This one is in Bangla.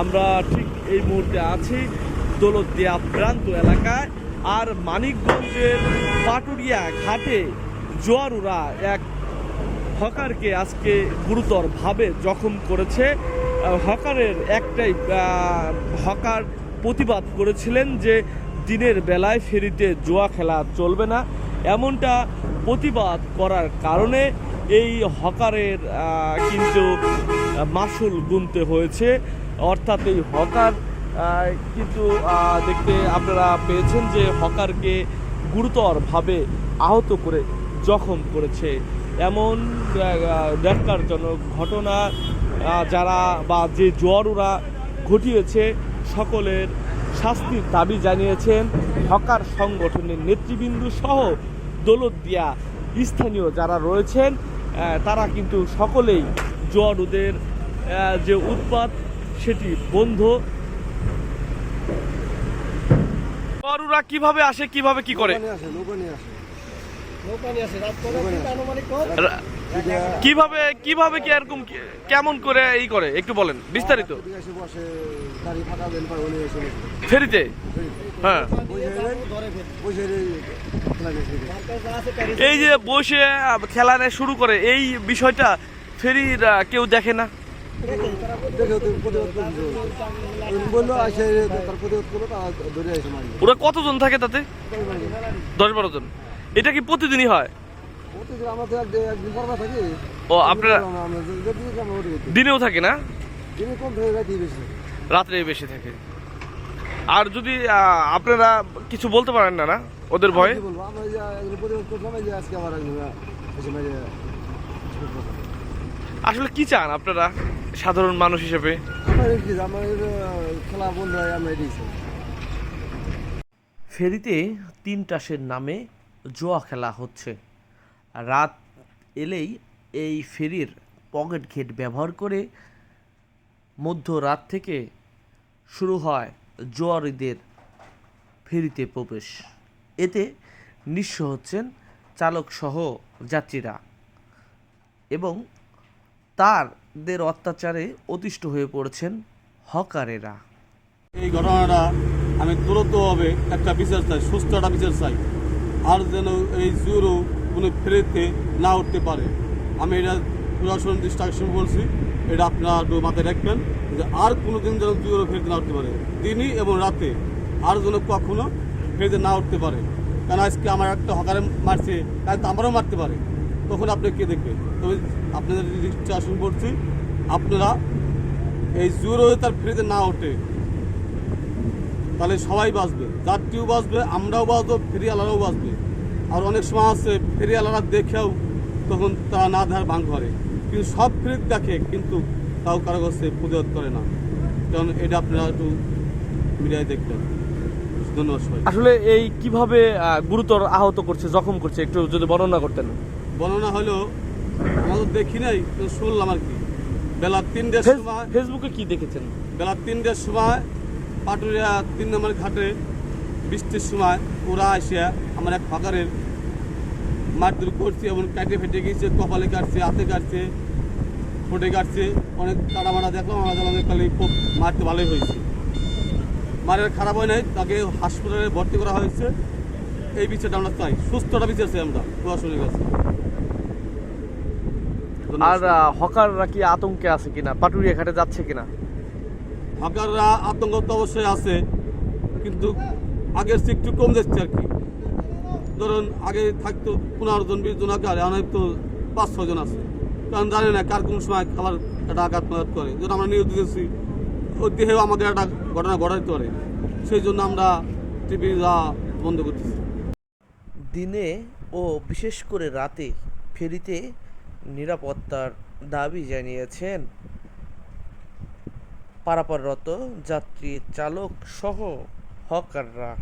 আমরা ঠিক এই মুহূর্তে আছি দৌলতদিয়া প্রান্ত এলাকায় আর মানিকগঞ্জের পাটুরিয়া ঘাটে জোয়ারুরা এক হকারকে আজকে গুরুতরভাবে জখম করেছে। হকারের একটাই হকার প্রতিবাদ করেছিলেন যে দিনের বেলায় ফেরিতে জুয়া খেলা চলবে না। এমনটা প্রতিবাদ করার কারণে এই হকারের কিন্তু মাসুল গুনতে হয়েছে। অর্থাৎ এই হকার কিন্তু দেখতে আপনারা পেয়েছেন যে হকারকে গুরুতরভাবে আহত করে জখম করেছে। এমন ন্যাক্কারজনক ঘটনা যারা বা যে জোয়ারুরা ঘটিয়েছে, সকলের শাস্তির দাবি জানিয়েছেন। হকার সংগঠনের নেতৃবৃন্দ সহ দৌলতদিয়া স্থানীয় যারা রয়েছেন তারা কিন্তু সকলেই জোয়ারুদের আহ, যে উৎপাত সেটি বন্ধ। জোয়ারুরা কীভাবে আসে কীভাবে কি করে? কীভাবে কীভাবে কি এরকম কেমন করে এই করে? একটু বলেন বিস্তারিত। ফেরিতে? হ্যাঁ। এই যে বসে আহ, খেলা নেয় শুরু করে এই বিষয়টা ফেরির কেউ দেখে না। ওরা কতজন থাকে তাতে? দশ বারো জন। এটা কি প্রতিদিনই হয়? ও আপনারা দিনেও থাকে না? রাত্রে বেশি থাকে। আর যদি আপনারা কিছু বলতে পারেন না না? ওদের ভয়ে? আসলে কি চান আপনারা সাধারণ মানুষ হিসেবে? খেলা বন্ধ হয় আমরা ফেরিতে তিন টাসের নামে জোয়া খেলা হচ্ছে। রাত এলেই এই ফেরির পকেট ঘেট ব্যবহার করে মধ্যরাত থেকে শুরু হয় জোয়ারিদের ফেরিতে প্রবেশ। এতে নিঃস্ব হচ্ছেন চালকসহ যাত্রীরা এবং তারদের অত্যাচারে অতিষ্ঠ হয়ে পড়েছেন হকারেরা। এই ঘটনাটা আমি দ্রুতভাবে একটা বিচার চাই, সুস্থ একটা বিচার চাই। আর যেন এই জুরো কোনো ফেরিতে না উঠতে পারে। আমি এটা প্রশাসন আকর্ষণ বলছি, এটা আপনারা একটু মাথায় রাখবেন যে আর কোনো দিন যেন জুরো ফেরিতে না উঠতে পারে। দিনই এবং রাতে আর যেন কখনো ফেরিতে না উঠতে পারে। কারণ আজকে আমার একটা হকারে মারছে, তাই তো আমারও মারতে পারে। তখন আপনি কে দেখবেন? তবে আপনাদের দৃষ্টি আকর্ষণ করছি আপনারা এই জুরো তার ফেরিতে না ওঠে। তাহলে সবাই বাঁচবে, যাত্রীও বাঁচবে, আমরাও বাঁচবো, ফেরিওয়ালারাও বাঁচবে। আর অনেক সময় আছে, ফেরিওয়ালারা দেখেও তখন তারা না ধার ভাঙ করে কিন্তু সব ফেরিত দেখে, কিন্তু তাও কারও কাছে প্রতিবাদ করে না। কারণ এটা আপনারা একটু মিডিয়ায় দেখবেন। ধন্যবাদ আসলে এই কীভাবে গুরুতর আহত করছে, জখম করছে, একটু যদি বর্ণনা করতেন। বর্ণনা হলো আমাদের দেখি নাই তো শুনলাম আর কি। বেলা তিনটের সময় ফেসবুকে কি দেখেছেন? বেলা তিনটের সময় পাটুরিয়া তিন নম্বর ঘাটে বৃষ্টির সময় ওরা এসে আমার এক ফাঁকারের মারধর করছে এবং কাটে ফেটে গিয়েছে কপালে কাটছে হাতে কাটছে ঠোঁটে কাটছে অনেক কাটা মারা দেখলাম আমরা আমাদের কালে খুব মারতে ভালোই হয়েছে। মারের খারাপ হয় নাই তাকে হাসপাতালে ভর্তি করা হয়েছে। এই বিচারটা আমরা চাই। সুস্থটা বিচার চাই আমরা প্রশাসনের কাছে। আর হকাররা কি আতঙ্কে আছে কিনা? পাটুরিয়া ঘাটে যাচ্ছে কিনা? হকাররা আতঙ্ক তো অবশ্যই আছে কিন্তু আগের চেয়ে একটু কম যাচ্ছে আর কি। ধরুন আগে থাকতো পনেরো জন বিশ জন আগে অনেক তো পাঁচ ছজন আছে। কারণ জানি না কার কোন সময় খাবার একটা আঘাত মাঘাত করে। যেটা আমরা নিয়োগ দিতেছি ওর দেহেও আমাদের একটা ঘটনা ঘটাইতে পারে। সেই জন্য আমরা টিভি যা বন্ধ করতেছি। দিনে ও বিশেষ করে রাতে ফেরিতে নিরাপত্তার দাবি জানিয়েছেন পারাপাররত যাত্রী চালক সহ হকাররা।